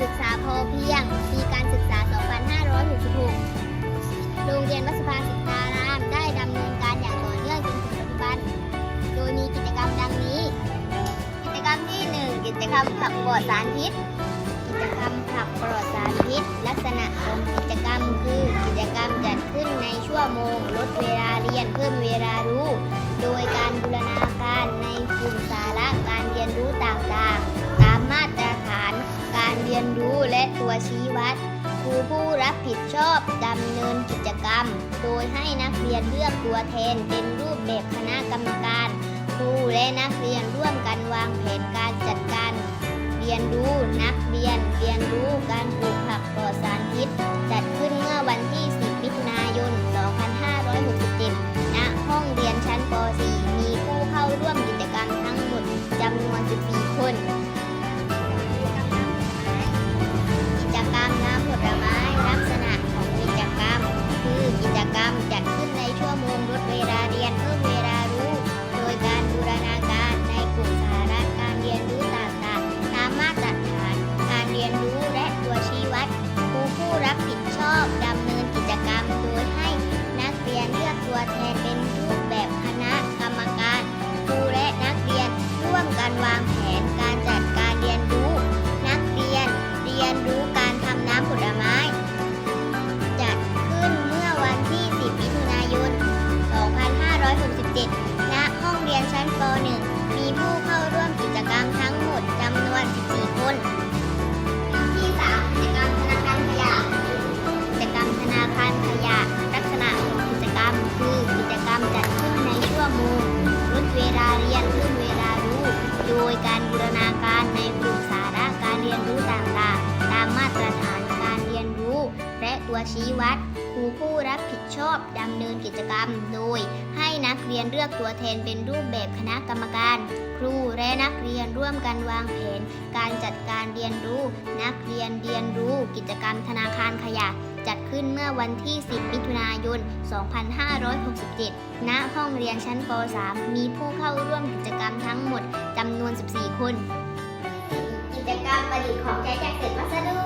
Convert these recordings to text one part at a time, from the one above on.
ศึกษาพอเพียง ปีการศึกษา 2566 โรงเรียนวัดสภาสิทธาราม ได้ดำเนินการอย่างต่อเนื่องจนถึงปัจจุบัน โดยมีกิจกรรมดังนี้ กิจกรรมที่ 1 กิจกรรมผักปลอดสารพิษ กิจกรรมผักปลอดสารพิษ ลักษณะของกิจกรรมคือกิจกรรมจัดขึ้นในชั่วโมง ลดเวลาเรียนเพิ่มเวลารู้ โดยการบูรณาการใน และตัวชี้วัดครูผู้รับผิดชอบดำเนินกิจกรรม โดยให้นักเรียนเลือกตัวแทนเป็นรูปแบบคณะกรรมการ ครูและนักเรียนร่วมกันวางแผนการจัดการ เรียนรู้นักเรียนเรียนรู้การปลูกผักปลอดสารพิษจัด โมงลดเวลาเรียนเพิ่มเวลารู้ โดยการบูรณาการในกลุ่มสาระการเรียนรู้ต่างๆ ตามมาตรฐานการเรียนรู้ และตัวชี้วัด ครูผู้รับผิดชอบดำเนินกิจกรรม โดยให้นักเรียนเลือกตัวแทนเป็นรูปแบบคณะกรรมการ ครูและนักเรียนร่วมกันวางแผน การจัดการเรียนรู้ นักเรียนเรียนรู้ กิจกรรมธนาคารขยะ จัดขึ้นเมื่อวันที่ 10 มิถุนาย น 2567 ณ ห้องเรียนชั้นป .3 มีผู้เข้าร่วมกิจกรรมทั้งหมดจำนวน 14 คน กิจกรรมประดิษฐ์ของใช้จากเศษวัสดุ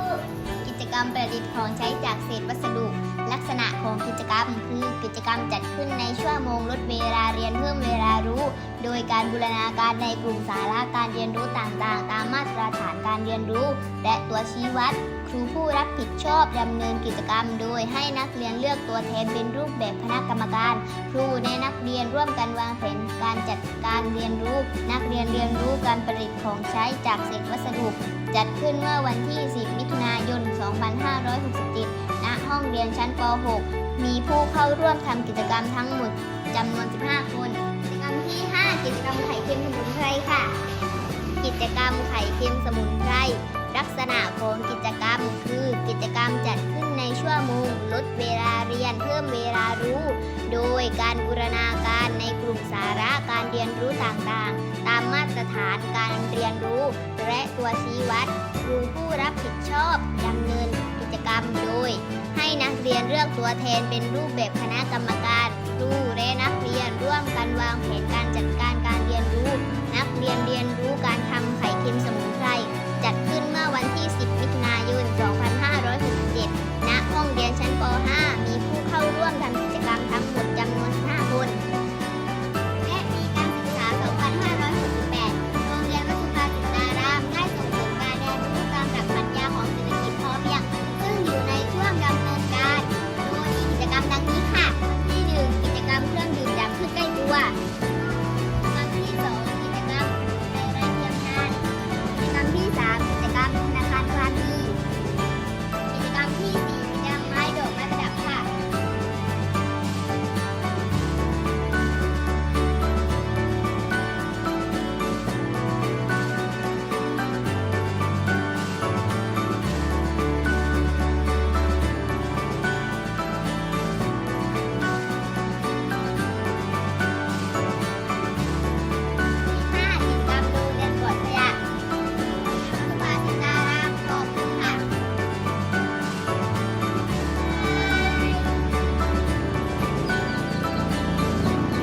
กิจกรรมประดิษฐ์ของใช้จากเศษวัสดุ ลักษณะของกิจกรรมคือกิจกรรมจัดขึ้นในชั่วโมงลดเวลาเรียนเพิ่มเวลารู้ โดยการบูรณาการในกลุ่มสาระการเรียนรู้ต่างๆ ตามมาตรฐานการเรียนรู้ และตัวชี้วัด ครูผู้รับผิดชอบดำเนินกิจกรรม โดยให้นักเรียนเลือกตัวแทนเป็นรูปแบบคณะกรรมการ ครูและนักเรียนร่วมกันวางแผนการจัดการเรียนรู้ นักเรียนเรียนรู้การประดิษฐ์ของใช้จากเศษวัสดุ จัดขึ้นเมื่อวันที่ 10 มิถุนายน 2567 ณ ห้องเรียนชั้นป .6 มีผู้เข้าร่วมทำกิจกรรมทั้งหมดจำนวน 15 คนกิจกรรมที่ 5 กิจกรรมไข่เค็มสมุนไพรค่ะ กิจกรรมไข่เค็มสมุนไพร ลักษณะของกิจกรรมคือกิจกรรมจัดขึ้นในชั่วโมง ลดเวลาเรียนเพิ่มเวลารู้ โดยการบูรณาการในกลุ่มสาระการเรียนรู้ต่างๆ ตามมาตรฐานการเรียนรู้ และตัวชี้วัดครูผู้รับผิดชอบดำเนินกิจกรรมโดย ให้นักเรียนเลือกตัวแทนเป็นรูปแบบคณะกรรมการครูและนักเรียนร่วมกันวางแผนการจัดการการเรียนรู้ นักเรียนเรียนรู้